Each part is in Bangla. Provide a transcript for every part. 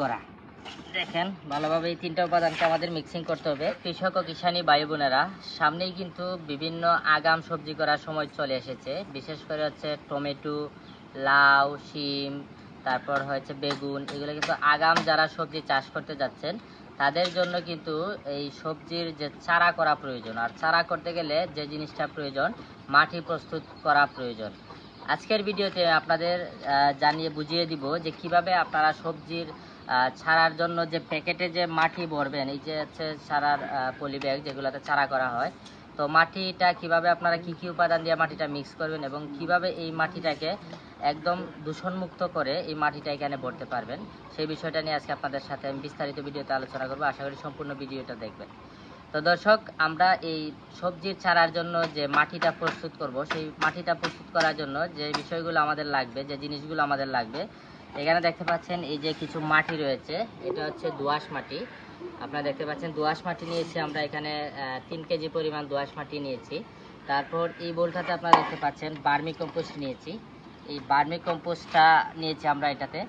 করা। দেখেন, ভালোভাবে এই তিনটা উপাদানকে আমাদের মিক্সিং করতে হবে। কৃষক ও কিষানি ভাই বোনেরা, সামনেই কিন্তু বিভিন্ন আগাম সবজি করার সময় চলে এসেছে। বিশেষ করে হচ্ছে টমেটো, লাউ, শিম, তারপর হচ্ছে বেগুন। এগুলো কিন্তু আগাম যারা সবজি চাষ করতে যাচ্ছেন, তাদের জন্য কিন্তু এই সবজির যে চারা করা প্রয়োজন। আর চারা করতে গেলে যে জিনিসটা প্রয়োজন, মাটি প্রস্তুত করা প্রয়োজন। আজকের ভিডিওতে আপনাদের জানিয়ে বুঝিয়ে দিব যে কীভাবে আপনারা সবজির ছাড়ার জন্য যে প্যাকেটে যে মাটি ভরবেন, এই যে হচ্ছে চারার পলি ব্যাগ যেগুলোতে ছাড়া করা হয়, তো মাটিটা কীভাবে আপনারা কি কি উপাদান দিয়ে মাটিটা মিক্স করবেন এবং কীভাবে এই মাটিটাকে একদম দূষণমুক্ত করে এই মাটিটা এখানে ভরতে পারবেন, সেই বিষয়টা নিয়ে আজকে আপনাদের সাথে আমি বিস্তারিত ভিডিওতে আলোচনা করব। আশা করি সম্পূর্ণ ভিডিওটা দেখবেন। তো দর্শক, আমরা এই সবজির চারার জন্য যে মাটিটা প্রস্তুত করব, সেই মাটিটা প্রস্তুত করার জন্য যে বিষয়গুলো আমাদের লাগবে, যে জিনিসগুলো আমাদের লাগবে এখানে দেখতে পাচ্ছেন এই যে কিছু মাটি রয়েছে। এটা হচ্ছে দোআঁশ মাটি। আপনারা দেখতে পাচ্ছেন দোআঁশ মাটি নিয়েছি আমরা এখানে তিন কেজি পরিমাণ দোআঁশ মাটি নিয়েছি। তারপর এই বোলটাতে আপনারা দেখতে পাচ্ছেন বার্মি কম্পোস্ট নিয়েছি। এই বার্মি কম্পোস্টটা নিয়েছি আমরা এটাতে।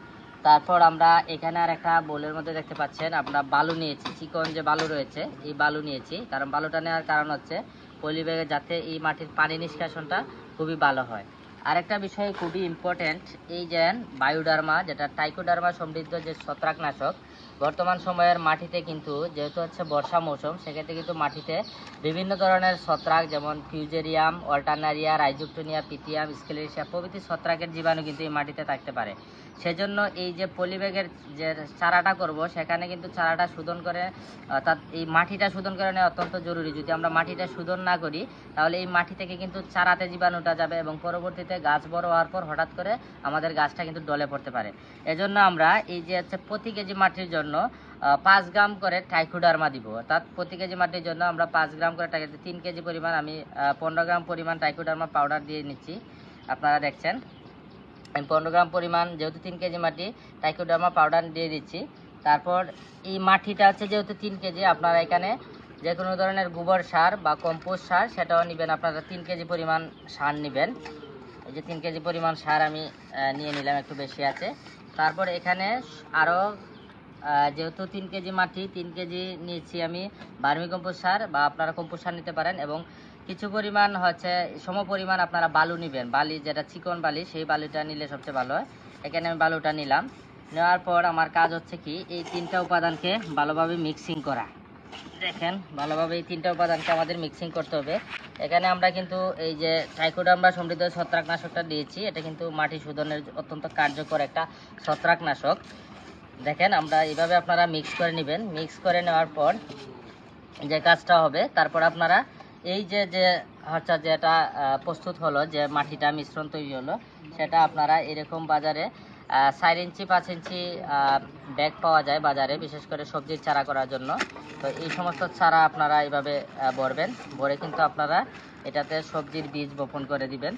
তারপর আমরা এখানে আর একটা বোলের মধ্যে দেখতে পাচ্ছেন আমরা বালু নিয়েছি। চিকন যে বালু রয়েছে, এই বালু নিয়েছি। কারণ বালুটা নেওয়ার কারণ হচ্ছে পলি ব্যাগে যাতে এই মাটির পানি নিষ্কাশনটা খুবই ভালো হয়। আরেকটা বিষয় খুবই ইম্পর্ট্যান্ট এই যে বায়োডার্মা, যেটা টাইকোডার্মা সমৃদ্ধ যে ছত্রাকনাশক, বর্তমান সময়ের মাটিতে কিন্তু যেহেতু হচ্ছে বর্ষা মৌসুম, সেক্ষেত্রে কিন্তু মাটিতে বিভিন্ন ধরনের ছত্রাক যেমন ফিউজেরিয়াম অল্টানারিয়া রাইজুকটোনিয়া পিটিয়াম স্কেলেরিয়া প্রভৃতি ছত্রাকের জীবাণু কিন্তু এই মাটিতে থাকতে পারে। সেজন্য এই যে পলিব্যাগের যে চারাটা করব, সেখানে কিন্তু চারাটা শোধন করে, অর্থাৎ এই মাটিটা শোধন করে নেওয়া অত্যন্ত জরুরি। যদি আমরা মাটিটা শোধন না করি, তাহলে এই মাটি থেকে কিন্তু চারাতে জীবাণুটা যাবে এবং পরবর্তীতে গাছ বড় হওয়ার পর হঠাৎ করে আমাদের গাছটা কিন্তু ডলে পড়তে পারে। এজন্য আমরা এই যে হচ্ছে প্রতি কেজি মাটির জন্য পাঁচ গ্রাম করে টাইকোডার্মা দিব। অর্থাৎ প্রতি কেজি মাটির জন্য আমরা পাঁচ গ্রাম করে টাইকো তিন কেজি পরিমাণ আমি পনেরো গ্রাম পরিমাণ টাইকোডার্মা পাউডার দিয়ে নিচ্ছি। আপনারা দেখছেন। আমি পনেরো গ্রাম পরিমাণ যেহেতু তিন কেজি মাটি টাইকোডার্মা পাউডার দিয়ে দিচ্ছি। তারপর এই মাটিটা হচ্ছে যেহেতু তিন কেজি, আপনারা এখানে যে কোনো ধরনের গোবর সার বা কম্পোস্ট সার, সেটাও নেবেন। আপনারা তিন কেজি পরিমাণ সার নেবেন। এই যে তিন কেজি পরিমাণ সার আমি নিয়ে নিলাম, একটু বেশি আছে। তারপর এখানে আরও যেহেতু তিন কেজি মাটি, তিন কেজি নিয়েছি আমি ভার্মি কম্পোস্ট সার বা আপনারা কম্পোস্ট সার নিতে পারেন এবং কিছু পরিমাণ হচ্ছে সম পরিমাণ আপনারা বালু নেবেন। বালি যেটা চিকন বালি, সেই বালিটা নিলে সবচেয়ে ভালো হয়। এখানে আমি বালুটা নিলাম। নেওয়ার পর আমার কাজ হচ্ছে কি, এই তিনটা উপাদানকে ভালোভাবে মিক্সিং করা। দেখেন, ভালোভাবে এই তিনটা উপাদানকে আমাদের মিক্সিং করতে হবে। এখানে আমরা কিন্তু এই যে টাইকোডাম্বা সমৃদ্ধ ছত্রাকনাশকটা দিয়েছি, এটা কিন্তু মাটি শোধনের অত্যন্ত কার্যকর একটা ছত্রাকনাশক। দেখেন, আমরা এইভাবে আপনারা মিক্স করে নেবেন। মিক্স করে নেওয়ার পর যে কাজটা হবে, তারপর আপনারা এই যে যে হচ্ছে যেটা প্রস্তুত হলো, যে মাটিটা মিশ্রণ তৈরি হলো, সেটা আপনারা এরকম বাজারে চার ইঞ্চি, পাঁচ ইঞ্চি ব্যাগ পাওয়া যায় বাজারে, বিশেষ করে সবজির চারা করার জন্য। তো এই সমস্ত চারা আপনারা এইভাবে ভরবেন। ভরে কিন্তু আপনারা এটাতে সবজির বীজ বপন করে দিবেন।